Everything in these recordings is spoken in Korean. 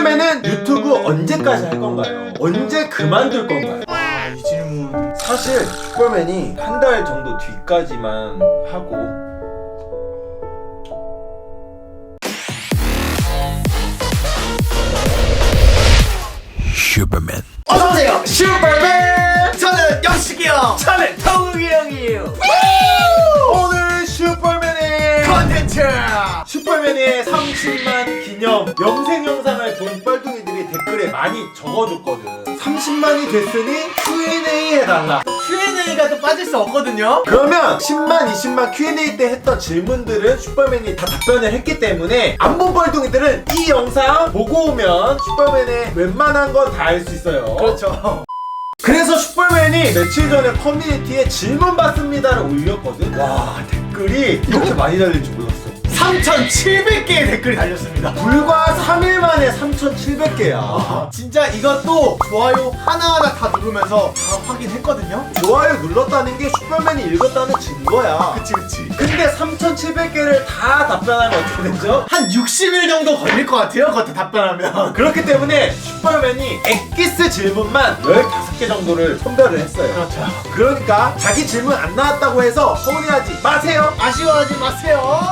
슈퍼맨은 유튜브 언제까지 할 건가요? 언제 그만둘 건가요? 아, 이 질문. 사실 슈퍼맨이 한 달 정도 뒤까지만 하고 슈퍼맨 어서오세요! 슈퍼맨! 저는 영식이 형! 저는 성욱이 형이에요 오늘 슈퍼맨의 컨텐츠! 슈퍼맨의 30만 기념 영생 영상 많이 적어줬거든. 30만이 됐으니 Q&A 해달라. Q&A가 또 빠질 수 없거든요? 그러면 10만, 20만 Q&A 때 했던 질문들은 슈퍼맨이 다 답변을 했기 때문에 안본 뻘둥이들은 이 영상 보고 오면 슈퍼맨의 웬만한 건 다 알 수 있어요. 그렇죠. 그래서 슈퍼맨이 며칠 전에 커뮤니티에 질문 받습니다를 올렸거든. 와 댓글이 이렇게 많이 달릴 줄 몰랐어 3,700개의 댓글이 달렸습니다. 불과 3일 만에 3,700개야 아, 진짜 이것도 좋아요 하나하나 다 누르면서 다 확인했거든요? 좋아요 눌렀다는 게 슈퍼맨이 읽었다는 증거야 그치, 그치. 근데 3,700개를 다 답변하면 어떻게 되죠? 한 60일 정도 걸릴 것 같아요, 그것도 답변하면. 그렇기 때문에 슈퍼맨이 엑기스 질문만 15개 정도를 선별을 했어요 그렇죠. 그러니까 자기 질문 안 나왔다고 해서 서운해하지 마세요 아쉬워하지 마세요.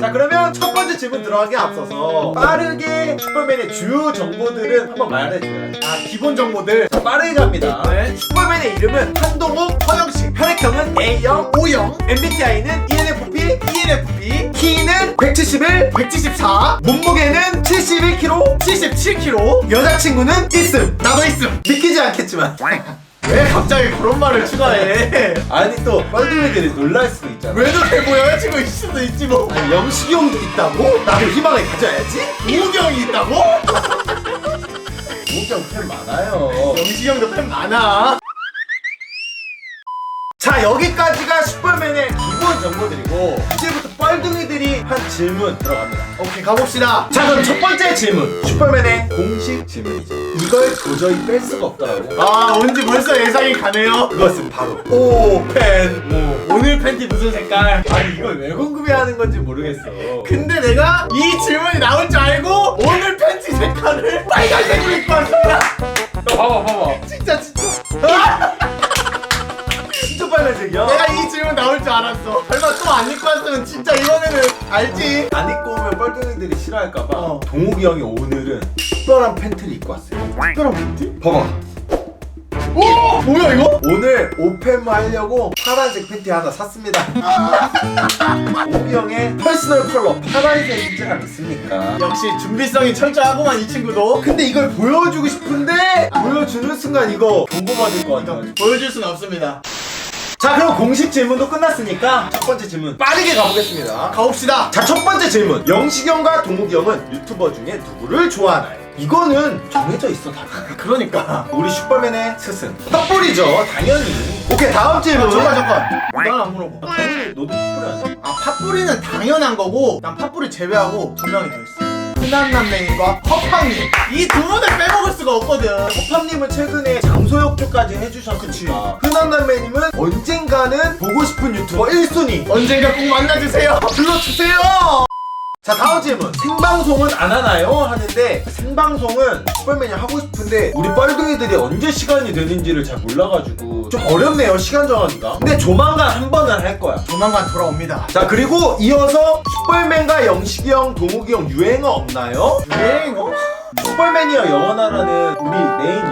자 그러면 첫 번째 질문 들어가기 앞서서 빠르게 슈퍼맨의 주요 정보들은 한번 말해줘야지 아, 기본 정보들. 자, 빠르게 갑니다 네. 슈퍼맨의 이름은 한동욱 허영식, 혈액형은 A형 오영, MBTI는 ENFP ENFP, 키는 171 174, 몸무게는 71kg 77kg. 여자친구는 있음 나도 있음. 믿기지 않겠지만 왜 갑자기 그런 말을 추가해? 아니 또 뻘둥이들이 놀랄 수도 있잖아 외도돼 보여요? 지금 있을 수도 있지 뭐. 아니 영식이 형도 있다고? 나도 희망을 가져야지 우경이 있다고? 우경 팬 많아요 영식이 형도 팬 많아. 자 여기까지가 슈퍼맨의 기본 정보들이고 이제부터 뻘둥이들이 한 질문 들어갑니다 오케이 가봅시다. 자 그럼 첫 번째 질문 슈퍼맨의 공식 질문이죠 이걸 도저히 뺄 수가 없더라고 아 뭔지 벌써 예상이 가네요. 그것은 바로 오펜 뭐 오늘 팬티 무슨 색깔? 아니 이걸 왜 궁금해하는 건지 모르겠어 근데 내가 이 질문이 나올 줄 알고 오늘 팬티 싫어할까봐 어. 동욱이 형이 오늘은 특별한 팬티를 입고 왔어요 특별한 팬티? 봐봐 오 뭐야 이거? 오늘 오펜무 하려고 파란색 팬티 하나 샀습니다 동욱이 형의 퍼스널 컬러 파란색이지 않습니까 역시 준비성이 철저하구만 이 친구도. 근데 이걸 보여주고 싶은데 보여주는 순간 이거 경고받을 것 같아 보여줄 순 없습니다. 자 그럼 공식 질문도 끝났으니까 첫 번째 질문 빠르게 가보겠습니다 가봅시다. 자 첫 번째 질문 영식이 형과 동욱이 형은 유튜버 중에 누구를 좋아하나요? 이거는 정해져 있어 다 그러니까. 우리 슈퍼맨의 스승 핫볼이죠 당연히 오케이 다음 질문 아, 잠깐 잠깐. 난안 물어봐. 너도 아니야? 아 팥뿌리는 당연한 거고 난 팥뿌리 제외하고 두 명이 더 있어. 흔한 남맹이과 허팡님. 이 두 분을 빼먹을 수가 없거든. 허팝님은 최근에 장소역주까지 해주셨으니까. 흔한남매님은 언젠가는 보고 싶은 유튜버 1순위. 언젠가 꼭 만나주세요. 불러주세요 자 다음 질문 생방송은 안 하나요? 하는데 생방송은 슈퍼맨이 하고 싶은데 우리 뻘둥이들이 언제 시간이 되는지를 잘 몰라가지고 좀 어렵네요 시간 정하기가 근데 조만간 한 번은 할 거야 조만간 돌아옵니다. 자 그리고 이어서 슈퍼맨과 영식이 형, 동욱이 형 유행어 없나요? 유행어? 슈퍼맨이야 영원하라는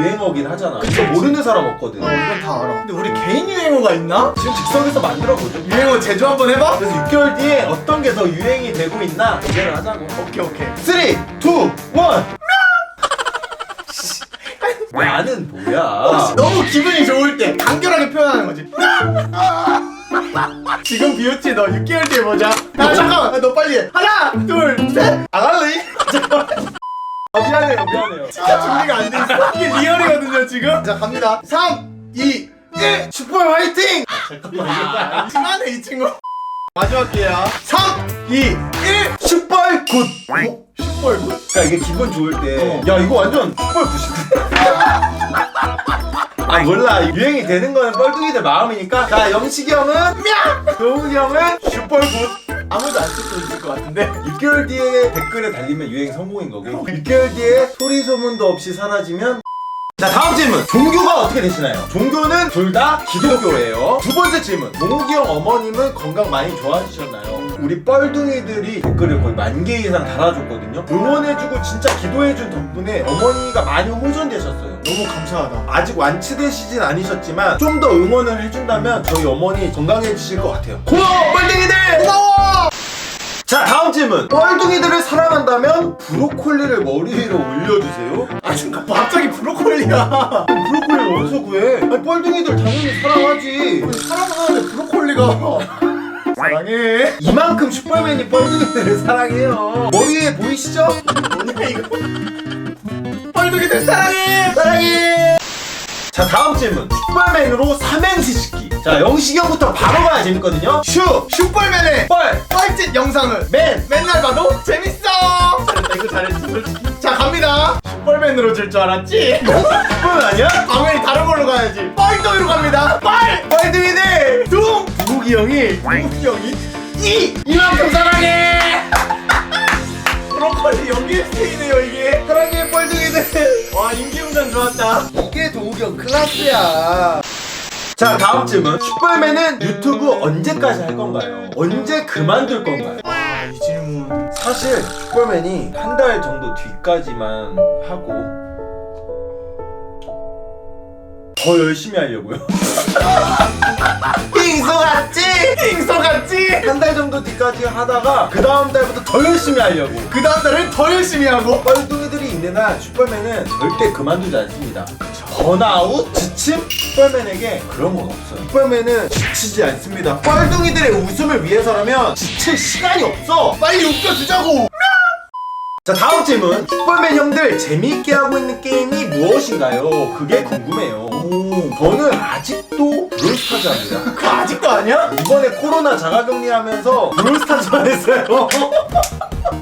유행어긴 하잖아 그거 모르는 사람 없거든 어 이건 다 알아. 근데 우리 개인 유행어가 있나? 지금 즉석에서 만들어보죠 유행어 제조 한번 해봐. 그래서 6개월 뒤에 어떤 게 더 유행이 되고 있나 대결을 하자고 오케이 오케이. 3, 2, 1 나는 뭐야 너무 기분이 좋을 때 간결하게 표현하는 거지. 지금 비오티 너 6개월 뒤에 보자. 야 잠깐만, 야, 너 빨리 해. 하나, 둘, 셋. 안 할래? 아, 미안해요 미안해요 진짜 준비가 안 돼 있어. 이게 리얼이거든요 지금. 자 갑니다. 3, 2, 1. 슈퍼 화이팅! 야, 심하네 이 친구. 마지막 기회야. 3, 2, 1. 슈퍼 굿! 어? 슈퍼이고? 그러니까 이게 기분 좋을 때야 어. 이거 완전 슈퍼 굿인데 아 몰라 유행이 되는 거는 뻘둥이들 마음이니까 자 영식이 형은 야 동욱이 형은 슈퍼 굿 아무도 안쓸수 있을 것 같은데? 6개월 뒤에 댓글에 달리면 유행 성공인 거고 6개월 뒤에 소리 소문도 없이 사라지면 자 다음 질문. 종교가 어떻게 되시나요? 종교는 둘 다 기독교예요. 두 번째 질문. 동욱이 형 어머님은 건강 많이 좋아지셨나요? 우리 뻘둥이들이 댓글을 거의 만 개 이상 달아줬거든요. 응원해주고 진짜 기도해준 덕분에 어머니가 많이 호전되셨어요. 너무 감사하다. 아직 완치되시진 않으셨지만 좀 더 응원을 해준다면 저희 어머니 건강해지실 것 같아요. 고마워 뻘둥이들! 고마워 자 다음 질문. 뻘둥이들을 사랑한다면 브로콜리를 머리 위로 올려주세요? 아 지금 갑자기 브로콜리야? 브로콜리를 어디서 구해? 아니 뻘둥이들 당연히 사랑하지. 사랑하는데 브로콜리가. 사랑해. 이만큼 슈퍼맨이 뻘둥이들을 사랑해요. 머리 위에 보이시죠? 뭐냐 이거. 뻘둥이들 사랑해! 사랑해 자 다음 질문 슈퍼맨으로 삼행시 시키 자 영식이 형부터 바로 가야 재밌거든요 슈! 슈퍼맨의 뻘! 뻘짓 영상을 맨! 맨날 봐도 재밌어 이거 잘했지 솔직히 자 갑니다 슈퍼맨으로 줄줄 알았지? 슈퍼맨 아니야? 당연히 다른 걸로 가야지 뻘덩이로 갑니다 뻘! 뻘둥이들! 둥! 두국이 형이 두국이 형이 이! 이만큼 사랑해! 브로콜리 여기에 쓰이네요 이게 사랑해 뻘둥이들 와 인기응전 좋았다 이게 도욱이 형 클라스야 자 다음 질문 슈퍼맨은 유튜브 언제까지 할 건가요? 언제 그만둘 건가요? 아이 질문 사실 슈퍼맨이 한 달 정도 뒤까지만 하고 더 열심히 하려고요 빙소 같지? 빙소 같지? 한 달 정도 뒤까지 하다가 그 다음 달부터 더 열심히 하려고 그 다음 달은 더 열심히 하고 뻘둥 한 슈퍼맨은 절대 그만두지 않습니다 번아웃? 지침? 슈퍼맨에게 그런 건 없어요 슈퍼맨은 지치지 않습니다 뻘둥이들의 웃음을 위해서라면 지칠 시간이 없어 빨리 웃겨주자고 자 다음 질문 슈퍼맨 형들 재미있게 하고 있는 게임이 무엇인가요? 그게 궁금해요 오 저는 아직도 브롤스타즈 합니다 그거 아직도 아니야? 이번에 코로나 자가격리 하면서 브롤스타즈만 했어요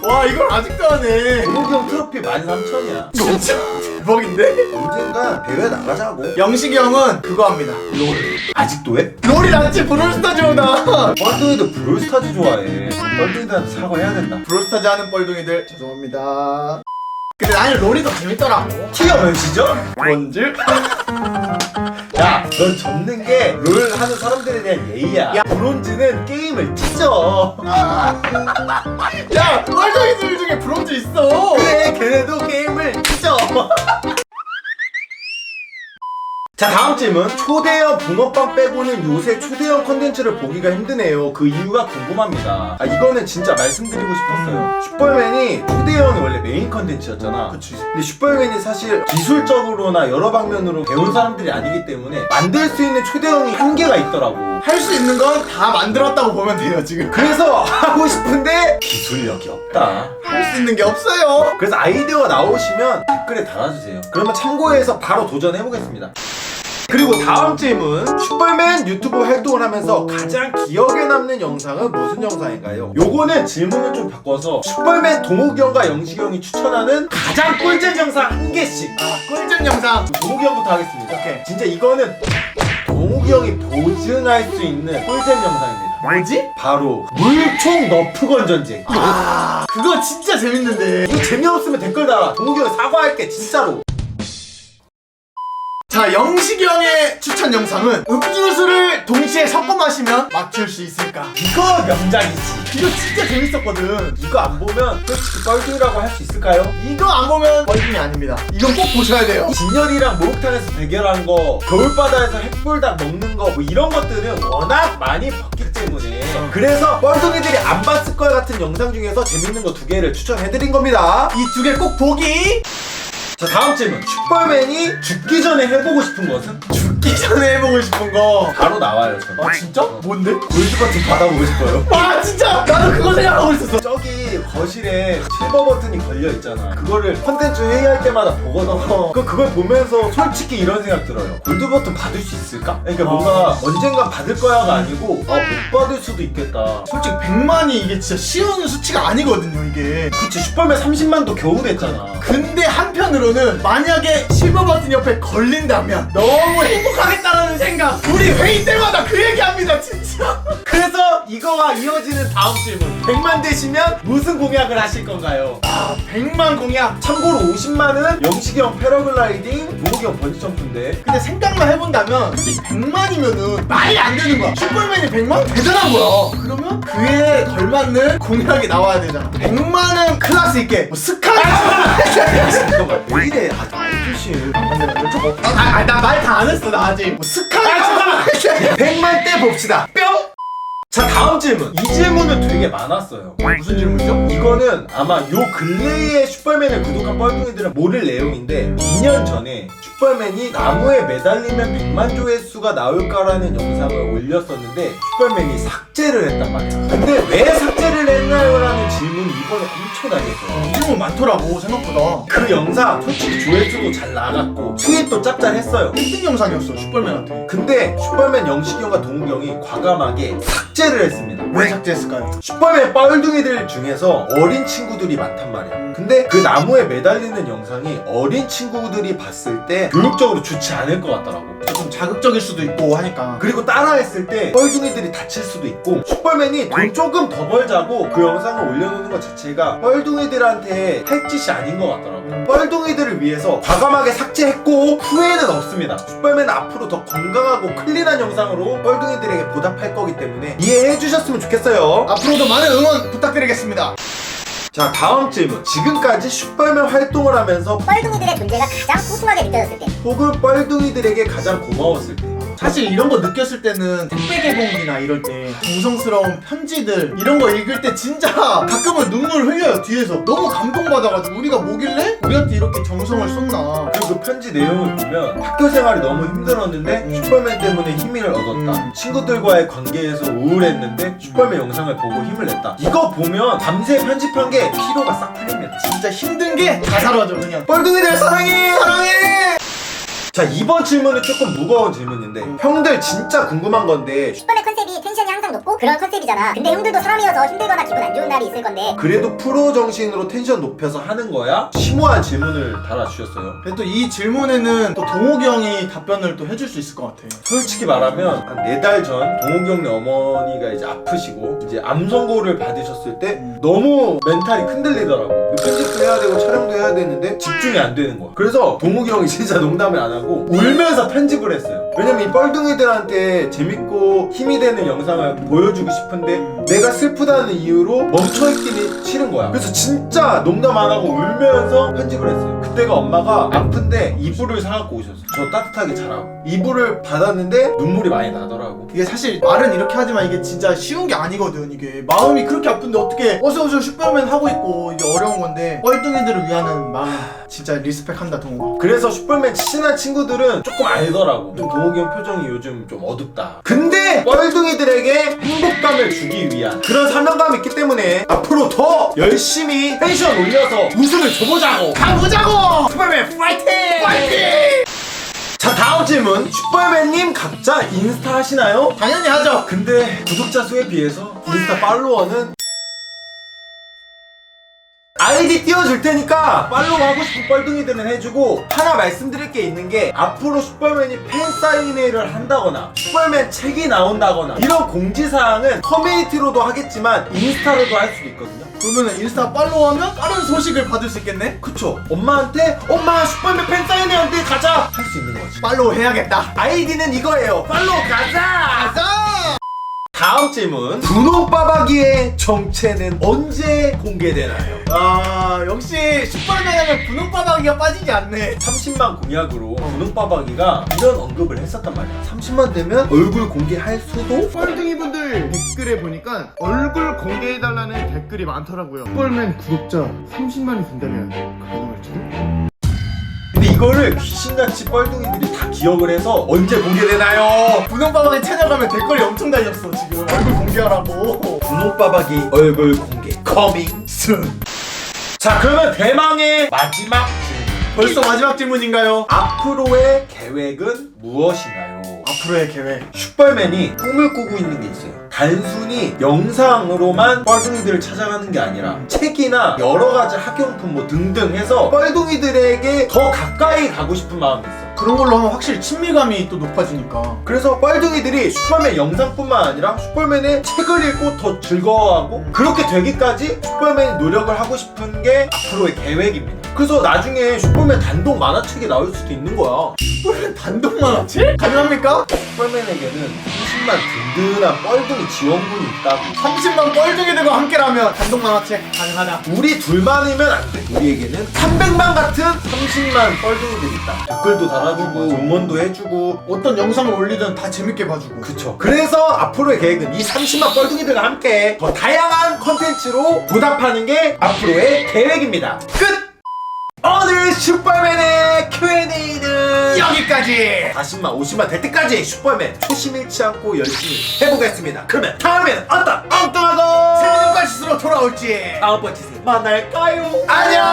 와 이걸 아직도 하네 동욱이 형 트로피 13,000이야. 진짜? 대박인데? 언젠가 대회 나가자고. 영식이 형은 그거 합니다. 롤. 아직도 해? 롤이 낫지 브롤스타즈보다. 뻘둥이도 브롤스타즈 좋아해. 뻘둥이들한테 사과해야 된다. 브롤스타즈 하는 뻘둥이들. 죄송합니다. 근데 나는 롤이 더 재밌더라고. 티가 몇이죠? 뭔지? 야, 넌 접는 게 롤 하는 사람들에 대한 예의야. 야. 브론즈는 게임을 찢어. 야 뻘둥이들 중에 브론즈 있어 그래, 걔네도 게임을 찢어. 자, 다음 질문. 초대형 붕어빵 빼고는 요새 초대형 컨텐츠를 보기가 힘드네요. 그 이유가 궁금합니다. 아, 이거는 진짜 말씀드리고 싶었어요. 슈퍼맨이 초대형이 원래 메인 컨텐츠였잖아. 그치 근데 슈퍼맨이 사실 기술적으로나 여러 방면으로 배운 사람들이 아니기 때문에 만들 수 있는 초대형이 한계가 있더라고. 할 수 있는 건 다 만들었다고 보면 돼요 지금 그래서 하고 싶은데 기술력이 없다. 할 수 있는 게 없어요 그래서 아이디어가 나오시면 댓글에 달아주세요. 그러면 참고해서 바로 도전해보겠습니다. 그리고 다음 질문. 슈퍼맨 유튜브 활동을 하면서 가장 기억에 남는 영상은 무슨 영상인가요? 요거는 질문을 좀 바꿔서 슈퍼맨 동욱이 형과 영식이 형이 추천하는 가장 꿀잼 영상 한 개씩. 아 꿀잼 영상. 동욱이 형부터 하겠습니다. 오케이. 진짜 이거는 동욱이 형이 보증할 수 있는 꿀잼 영상입니다. 뭐지? 바로 물총 너프 건전지 아. 그거 진짜 재밌는데. 이거 재미없으면 댓글 달아. 동욱이 형 사과할게 진짜로 자 영식이 형의 추천 영상은 음주수를 동시에 섞어 마시면 맞출 수 있을까? 이거 명작이지. 이거 진짜 재밌었거든. 이거 안 보면 솔직히 뻘둥이라고 할 수 있을까요? 이거 안 보면 뻘중이 아닙니다. 이건 꼭 보셔야 돼요. 진열이랑 목욕탕에서 대결한 거 겨울바다에서 햇불닭 먹는 거 뭐 이런 것들은 워낙 많이 봤기 때문에. 그래서 뻘둥이들이 안 봤을 것 같은 영상 중에서 재밌는 거 두 개를 추천해드린 겁니다. 이 두 개 꼭 보기 자 다음 질문 슈퍼맨이 죽기 전에 해보고 싶은 것은? 죽기 전에 해보고 싶은 거 바로 나와요 저는 아 진짜? 뭔데? 골드 버튼 받아보고 싶어요 아 진짜 나도 그거 생각하고 있었어 저기 거실에 실버 버튼이 걸려 있잖아. 그거를 컨텐츠 회의할 때마다 보거든. 그 그걸 보면서 솔직히 이런 생각 들어요. 골드 버튼 받을 수 있을까? 그러니까 뭔가 언젠간 받을 거야가 아니고 아못 받을 수도 있겠다. 솔직히 100만이 이게 진짜 쉬운 수치가 아니거든요 이게 그치 슈퍼맨 30만도 겨우 됐잖아. 근데 한편으로는 만약에 실버 버튼 옆에 걸린다면 너무 행복하겠다라는 생각 우리 회의 때마다 그 얘기합니다 진짜 그래서 이거와 이어지는 다음 질문 100만 되시면 무슨 공약을 하실 건가요? 아 100만 공약? 참고로 50만은 영식이 형 패러글라이딩 동욱이 형 번지점프인데. 근데 생각만 해본다면 솔직히 100만이면은 말이 안 되는 거야. 슈퍼맨이 100만? 대단한 거야 그러면 그에 걸맞는 공약이 나와야 되잖아. 100만은 클래스 있게. 뭐 스카이? 잠깐만 왜 이래? 아 말조심 아나말 다 안 했어 나 아직. 뭐 스카이? 100만 때 봅시다. 뿅! 자 다음 질문. 이 질문은 되게 많았어요. 무슨 질문이죠? 이거는 아마 요 근래에 슈퍼맨을 구독한 뻘둥이들은 모를 내용인데 2년 전에 슈퍼맨이 나무에 매달리면 100만 조회수가 나올까라는 영상을 올렸었는데 슈퍼맨이 삭제를 했단 말이야. 근데 왜 삭제를 했나요? 라는 질문이 이번에 엄청나게 했어요. 질문 많더라고 생각보다. 그 영상 솔직히 조회수도 잘 나갔고 수입도 짭짤했어요. 1등 영상이었어 슈퍼맨한테. 근데 슈퍼맨 영식이 형과 동욱이 형이 과감하게 삭제 를 했습니다 왜 삭제했을까요? 슈퍼맨 뻘둥이들 중에서 어린 친구들이 많단 말이야. 근데 그 나무에 매달리는 영상이 어린 친구들이 봤을 때 교육적으로 좋지 않을 것 같더라고. 좀 자극적일 수도 있고 하니까 그리고 따라했을 때 뻘둥이들이 다칠 수도 있고 슈퍼맨이 돈 조금 더 벌자고 그 영상을 올려놓는 것 자체가 뻘둥이들한테 할 짓이 아닌 것 같더라고 뻘둥이들을 위해서 과감하게 삭제했고 후회는 없습니다 슈퍼맨은 앞으로 더 건강하고 클린한 영상으로 뻘둥이들에게 보답할 거기 때문에 이 해해 주셨으면 좋겠어요. 앞으로도 많은 응원 부탁드리겠습니다. 자 다음 질문. 지금까지 슈퍼맨 활동을 하면서 뻘둥이들의 존재가 가장 소중하게 느껴졌을 때. 혹은 뻘둥이들에게 가장 고마웠을 때 사실 이런 거 느꼈을 때는 택배 개봉이나 이럴 때 정성스러운 편지들 이런 거 읽을 때 진짜 가끔은 눈물 흘려요 뒤에서. 너무 감동받아가지고 우리가 뭐길래 우리한테 이렇게 정성을 쏟나. 그리고 그 편지 내용을 보면 학교 생활이 너무 힘들었는데 슈퍼맨 때문에 힘을 얻었다. 음. 친구들과의 관계에서 우울했는데 슈퍼맨 영상을 보고 힘을 냈다. 이거 보면 밤새 편집한 게 피로가 싹 풀립니다. 진짜 힘든 게다 사라져 그냥. 뻘둥이들 사랑해! 사랑해 자 이번 질문은 조금 무거운 질문인데 형들 진짜 궁금한 건데 슈퍼맨 컨셉이 텐션이 항상 높고 그런 컨셉이잖아. 근데 형들도 사람이어서 힘들거나 기분 안 좋은 날이 있을 건데. 그래도 프로 정신으로 텐션 높여서 하는 거야? 심오한 질문을 달아주셨어요. 근데 또 이 질문에는 또 동욱이 형이 답변을 또 해줄 수 있을 것 같아 솔직히 말하면 한 네 달 전 동욱이 형네 어머니가 이제 아프시고 이제 암 선고를 받으셨을 때 음. 너무 멘탈이 흔들리더라고 편집도 해야 되고 촬영도 해야 되는데 집중이 안 되는 거야. 그래서 동욱이 형이 진짜 농담을 안 하고 울면서 편집을 했어요 왜냐면 이 뻘둥이들한테 재밌고 힘이 되는 영상을 보여주고 싶은데 내가 슬프다는 이유로 멈춰있기는 싫은 거야. 그래서 진짜 농담 안 하고 울면서 편집을 했어요. 그때가 엄마가 아픈데 이불을 사갖고 오셨어 저 따뜻하게 자라고. 이불을 받았는데 눈물이 많이 나더라고. 이게 사실 말은 이렇게 하지만 이게 진짜 쉬운 게 아니거든 이게. 마음이 그렇게 아픈데 어떻게 어서어서 슈퍼맨 하고 있고 이게 어려운 건데 뻘둥이들을 위하는 마음 진짜 리스펙한다 동욱아 그래서 슈퍼맨 친한 친구들은 조금 알더라고. 좀 동 욱이 형 표정이 요즘 좀 어둡다 근데 뻘둥이들에게 행복감을 주기 위한 그런 사명감이 있기 때문에 앞으로 더 열심히 텐션 올려서 우승을 줘보자고 가보자고 슈퍼맨 파이팅! 파이팅! 자 다음 질문 슈퍼맨님 각자 인스타 하시나요? 당연히 하죠 근데 구독자 수에 비해서 인스타 팔로워는 아이디 띄워줄 테니까 팔로우 하고 싶은 뻘둥이들은 해주고 하나 말씀드릴 게 있는 게 앞으로 슈퍼맨이 팬 사인회를 한다거나 슈퍼맨 책이 나온다거나 이런 공지사항은 커뮤니티로도 하겠지만 인스타로도 할 수도 있거든요. 그러면 인스타 팔로우하면 빠른 소식을 받을 수 있겠네? 그쵸. 엄마한테 엄마 슈퍼맨 팬 사인회한테 가자! 할 수 있는 거지. 팔로우 해야겠다. 아이디는 이거예요. 팔로우 가자! 가자 다음 질문 분홍빠박이의 정체는 언제 공개되나요? 아 역시 슈퍼맨 하면 분홍바닥이가 빠지지 않네 30만 공약으로 분홍빠박이가 이런 언급을 했었단 말이야 30만 되면 얼굴 공개할 수도? 뻘둥이분들 댓글에 보니까 얼굴 공개해달라는 댓글이 많더라고요. 뻘맨 구독자 30만이 된다면 가능할지도? 근데 이거를 귀신같이 뻘둥이들이 다 기억을 해서 언제 공개되나요? 분홍바닥에 찾아가면 댓글이 엄청 달렸어 지금 얼굴 공개하라고 분홍빠박이 얼굴 공개 커밍 순. 자 그러면 대망의 마지막 질문 벌써 마지막 질문인가요? 앞으로의 계획은 무엇인가요? 앞으로의 계획 슈퍼맨이 꿈을 꾸고 있는 게 있어요. 단순히 영상으로만 뻘둥이들을 찾아가는 게 아니라 책이나 여러 가지 학용품 뭐 등등 해서 뻘둥이들에게 더 가까이 가고 싶은 마음이 있어. 그런 걸로 하면 확실히 친밀감이 또 높아지니까 그래서 뻘둥이들이 슈퍼맨 영상뿐만 아니라 슈퍼맨의 책을 읽고 더 즐거워하고 그렇게 되기까지 슈퍼맨이 노력을 하고 싶은 게 앞으로의 계획입니다. 그래서 나중에 슈퍼맨 단독 만화책이 나올 수도 있는 거야. 단독 만화책? 가능합니까? 슈퍼맨에게는 30만 든든한 뻘둥이 지원군이 있다고. 30만 뻘둥이들과 함께라면 단독 만화책 가능하다 우리 둘만이면 안 돼. 우리에게는 300만 같은 30만 뻘둥이들이 있다. 댓글도 달아주고 응원도 해주고 어떤 영상을 올리든 다 재밌게 봐주고 그쵸. 그래서 앞으로의 계획은 이 30만 뻘둥이들과 함께 더 다양한 컨텐츠로 보답하는 게 앞으로의 계획입니다. 끝! 오늘 슈퍼맨의 여기까지 40만, 50만 될 때까지 슈퍼맨 초심 잃지 않고 열심히 해보겠습니다. 그러면 다음에는 어떤 엉뚱하고 재밌는 과시스로 돌아올지 다음 번 짓을 만날까요? 안녕!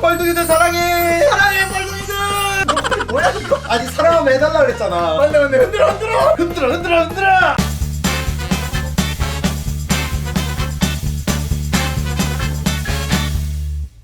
뻘둥이들 사랑해! 사랑해 뻘둥이들 뭐야 이거? 아니 사랑하면 해달라 그랬잖아. 빨리 빨리 흔들어 흔들어 흔들어 흔들어 흔들어!